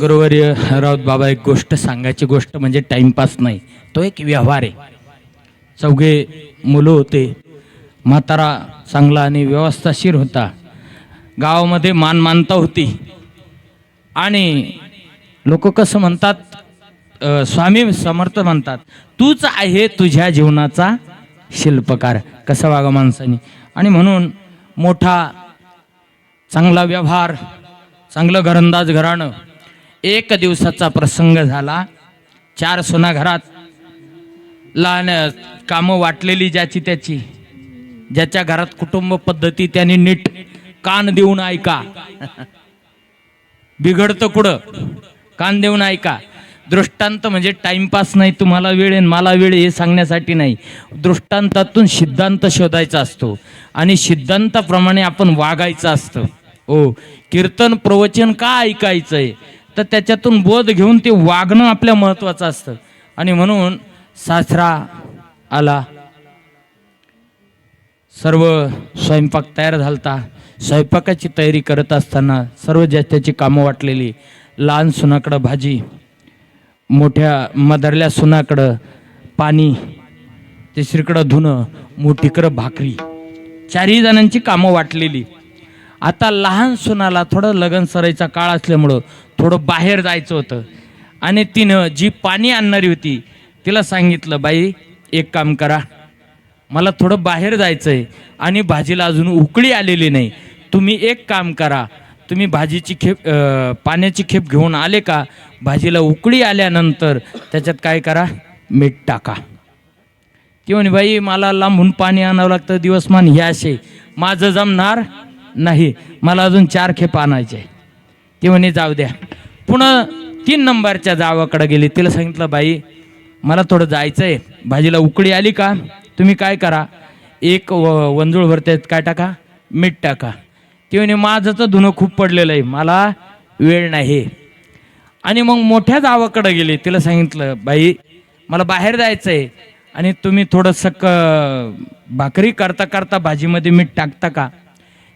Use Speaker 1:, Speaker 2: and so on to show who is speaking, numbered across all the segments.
Speaker 1: गुरुवर्य राऊत बाबा एक गोष्ट सांगायची गोष्ट म्हणजे टाइमपास नाही. तो एक व्यवहार आहे. चौघे मुलं होते. म्हातारा चांगला आणि व्यवस्थाशीर होता. गावामध्ये मान मानता होती. आणि लोक कसं म्हणतात स्वामी समर्थ म्हणतात तूच आहे तुझ्या जीवनाचा शिल्पकार. कसं वागा माणसाने. आणि म्हणून मोठा चांगला व्यवहार चांगलं घरंदाज घराणं. एक दिवसाचा प्रसंग झाला. चार सोना घरात लहान कामं वाटलेली ज्याची त्याची. ज्याच्या घरात कुटुंब पद्धती त्याने नीट कान देऊन ऐका. बिघडतं कुठं? कान देऊन ऐका. दृष्टांत म्हणजे टाइमपास नाही तुम्हाला वेळ आहे मला वेळ हे सांगण्यासाठी नाही. दृष्टांतातून सिद्धांत शोधायचा असतो. आणि सिद्धांताप्रमाणे आपण वागायचं असतं. हो कीर्तन प्रवचन का ऐकायचं आहे तर त्याच्यातून बोध घेऊन ते वागणं आपल्या महत्त्वाचं असतं. आणि म्हणून सासरा आला. सर्व स्वयंपाक तयार झालता. स्वयंपाकाची तयारी करत असताना सर्व जास्त्याची कामं वाटलेली. लहान सुनाकडं भाजी मोठ्या मदरल्या सुनाकडं पाणी तिसरीकडं धुणं मोठीकडं भाकरी. चारही जणांची कामं वाटलेली. आता लहान सुनाला थोडं लगन सरायचा काळ असल्यामुळं थोडं बाहेर जायचं होतं. आणि तिनं जी पाणी आणणारी होती तिला सांगितलं बाई एक काम करा. मला थोडं बाहेर जायचं आहे आणि भाजीला अजून उकळी आलेली नाही. तुम्ही एक काम करा. तुम्ही भाजीची खेप पाण्याची खेप घेऊन आले का? भाजीला उकळी आल्यानंतर त्याच्यात काय करा? मीठ टाका. ती म्हणे बाई मला लांबून पाणी आणावं लागतं. दिवसमान हे असे. माझं जमणार नाही मला अजून चार खेप आणायचे आहे. ती म्हणे जाऊ द्या. पुन्हा तीन नंबरच्या जावाकडे गेली. तिला सांगितलं बाई मला थोडं जायचं आहे भाजीला उकळी आली का? तुम्ही काय करा? एक वंजूळ भरते काय टाका? मीठ टाका. ती म्हणे माझं तर धुणं खूप पडलेलं आहे. मला वेळ नाही. आणि मग मोठ्या जावाकडे गेली. तिला सांगितलं बाई मला बाहेर जायचं आहे आणि तुम्ही थोडंसं क भाकरी करता करता भाजीमध्ये मीठ टाकता का?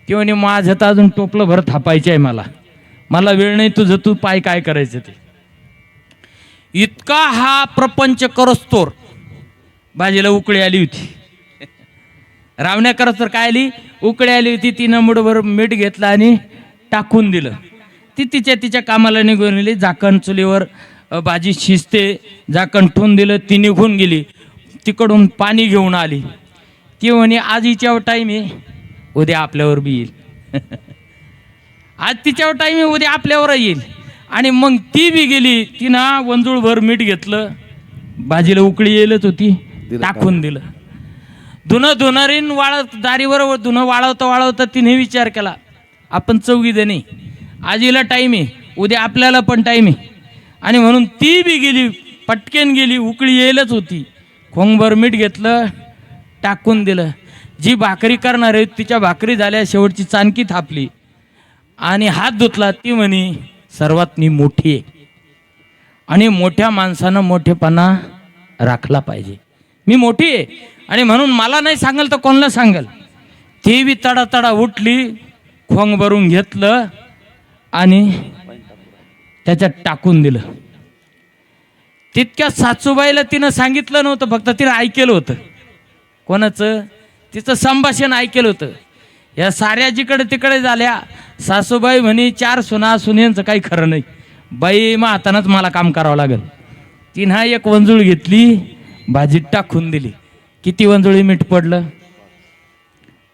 Speaker 1: ती म्हणे माझं तर अजून टोपलं भर थापायचं आहे मला. मला वेळ नाही तुझं तू पाय काय करायचं ते. इतका हा प्रपंच करस्तोर. भाजीला उकळी आली होती. रावण्या करत तर काय आली? उकळी आली होती तिनं मुठभर मीठ घेतलं आणि टाकून दिलं. ती तिच्या तिच्या कामाला निघून गेली. झाकण चुलीवर भाजी शिजते झाकण ठेवून दिलं ती निघून गेली. तिकडून पाणी घेऊन आली. ती म्हणे आज हिच्यावर टाईम आहे. उद्या आपल्यावर बी येईल. आज तिच्यावर टाईम आहे उद्या आपल्यावर येईल. आणि मग ती बी गेली तिनं वंजूळभर मीठ घेतलं. भाजीला उकळी येलच होती टाकून दिलं. धुणं धुणारीन वाळत दारीवर धुणं वाळवता वाळवता तिने विचार केला आपण चौघी देणे आजीला टाईम आहे उद्या आपल्याला पण टाईम आहे. आणि म्हणून ती बी गेली पटकेन गेली उकळी येईलच होती. खोंगभर मीठ घेतलं टाकून दिलं. जी भाकरी करणार आहे तिच्या भाकरी झाल्या शेवटची चाणकी थापली. आणि हात धुतला ती म्हणे सर्वात मी मोठी आहे. आणि मोठ्या माणसानं मोठेपणा राखला पाहिजे. मी मोठी आहे. आणि म्हणून मला नाही सांगाल तर कोणाला सांगाल. ती बी तडातडा उठली खोंग भरून घेतलं आणि त्याच्यात टाकून दिलं. तितक्या सासूबाईला तिनं सांगितलं नव्हतं फक्त तिनं ऐकलं होतं. कोणाचं? तिचं संभाषण ऐकलं होतं. या साऱ्या जिकडे तिकडे झाल्या सासूबाई म्हणे चार सुना सुनेंचं काही खरं नाही. बाई मग हातानंच मला काम करावं लागेल. तिनं एक वंजूळ घेतली भाजीत टाकून दिली. किती वंजुळी मीठ पडलं?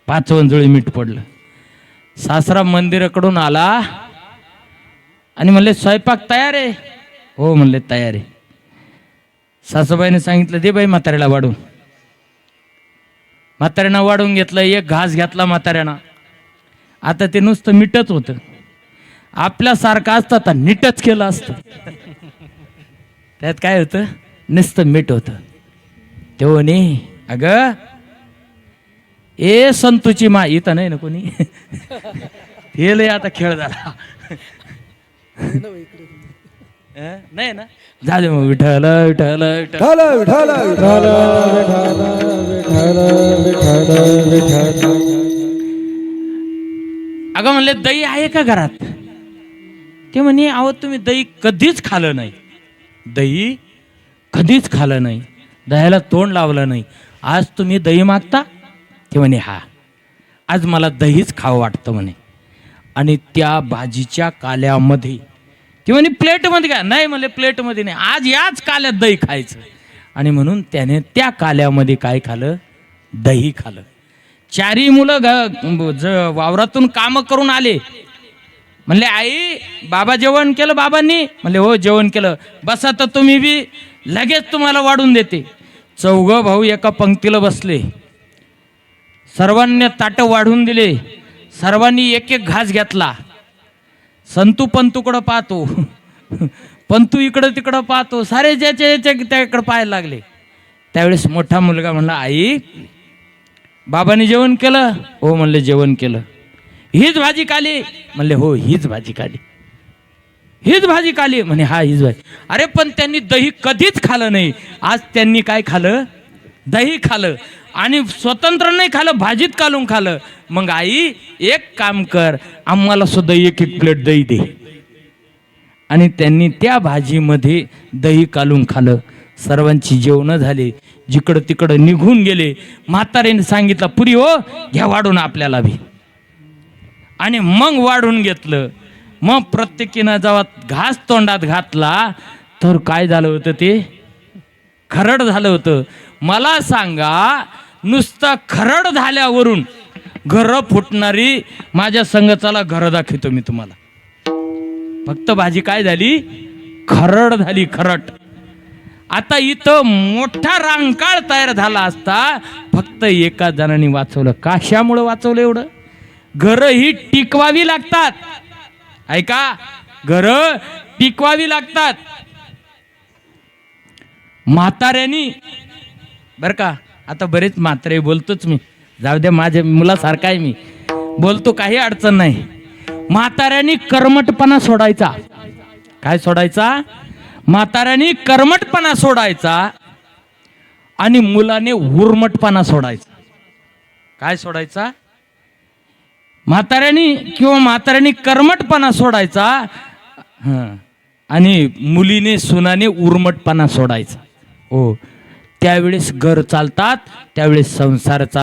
Speaker 1: पाच वंजुळी मीठ पडलं. सासरा मंदिराकडून आला आणि म्हणले स्वयंपाक तयार आहे? हो म्हणले तयार आहे. सासूबाईने सांगितलं दे बाई म्हाताऱ्याला वाढून. म्हाताऱ्यानं वाढून घेतलं एक घास घेतला म्हाताऱ्यानं. आता ते नुसतं मिठच होतं. आपल्यासारखं असतं आता नीटच केलं असतं. त्यात काय होतं? नुसतं मीठ होतं. तेव्हा नाही अगं ए संतूची मा इथं नाही ना कोणी? हे लय आता खेळ झाला. नाही ना? जा दे मग विठ्ठल विठ्ठल विठ्ठल
Speaker 2: विठाला विठाला विठाला विठाला विठाला विठाला विठाला
Speaker 1: अगं म्हणले दही आहे का घरात? ते म्हणे अहो तुम्ही दही कधीच खाल्लं नाही. दही कधीच खाल्लं नाही. दह्याला तोंड लावलं नाही. आज तुम्ही दही मागता? ते म्हणे हा. आज मला दहीच खावं वाटतं म्हणे. आणि त्या भाजीच्या काल्यामध्ये ती म्हणे प्लेटमध्ये का नाही म्हणले प्लेटमध्ये नाही. आज याच काल्यात दही खायचं. आणि म्हणून त्याने त्या काल्यामध्ये काय खालं? दही खालं. चारी मुलं ग ज वावरातून कामं करून आले. म्हणले आई बाबा जेवण केलं बाबांनी? म्हणले हो जेवण केलं. बसा तर तुम्ही बी लगेच तुम्हाला वाढून देते. चौघं भाऊ एका पंक्तीला बसले. सर्वांनी ताटं वाढून दिले. सर्वांनी एक एक घास घेतला. संतू पंतूकडं पाहतो. पंतू इकडं तिकडं पाहतो. सारे ज्याच्या याच्या त्याकडं पाहायला लागले. त्यावेळेस मोठा मुलगा म्हणला आई बाबाने जेवण केलं? हो म्हणले जेवण केलं. हीच भाजी काली म्हणले हो हीच भाजी काली हीच भाजी काली म्हणे हा हीच भाजी. अरे पण त्यांनी दही कधीच खाल्लं नाही. आज त्यांनी काय खाल्लं दही खाल्लं आणि स्वतंत्र नाही खालं भाजीत कालून खालं. मग आई एक काम कर आम्हाला सुद्धा एक एक प्लेट दही दे. आणि त्यांनी त्या भाजीमध्ये दही कालून खालं. सर्वांची जेवणं झाली. जिकडं तिकडं निघून गेले. म्हातारेने सांगितलं पुरी हो घ्या वाढून आपल्याला बी. आणि मग वाढून घेतलं. मग प्रत्येकीनं जेव्हा घास तोंडात घातला तर काय झालं होतं ते? खरड झालं होतं. मला सांगा नुसतं खरड झाल्यावरून घरं फुटणारी माझ्या संघाचाला घरं दाखवतो मी तुम्हाला. फक्त भाजी काय झाली? खरड झाली खरट. आता इथं मोठा रांकाळ तयार झाला असता फक्त एका जणांनी वाचवलं. काशामुळं वाचवलं एवढं? घरं ही टिकवावी लागतात. ऐका घरं टिकवावी लागतात. म्हाताऱ्यानी बर का आता बरेच मात्रे बोलतोच मी. जाऊ द्या माझ्या मुलासारखा आहे मी. बोलतो काही अडचण नाही. म्हाताऱ्यांनी कर्मटपणा सोडायचा. काय सोडायचा? म्हाताऱ्यानी कर्मटपणा सोडायचा आणि मुलाने उर्मटपणा सोडायचा. काय सोडायचा? म्हाताऱ्यांनी किंवा म्हाताऱ्यांनी कर्मटपणा सोडायचा आणि मुलीने सुनाने उर्मटपणा सोडायचा. हो. त्यावेळेस घर चालतात त्यावेळेस संसार चाल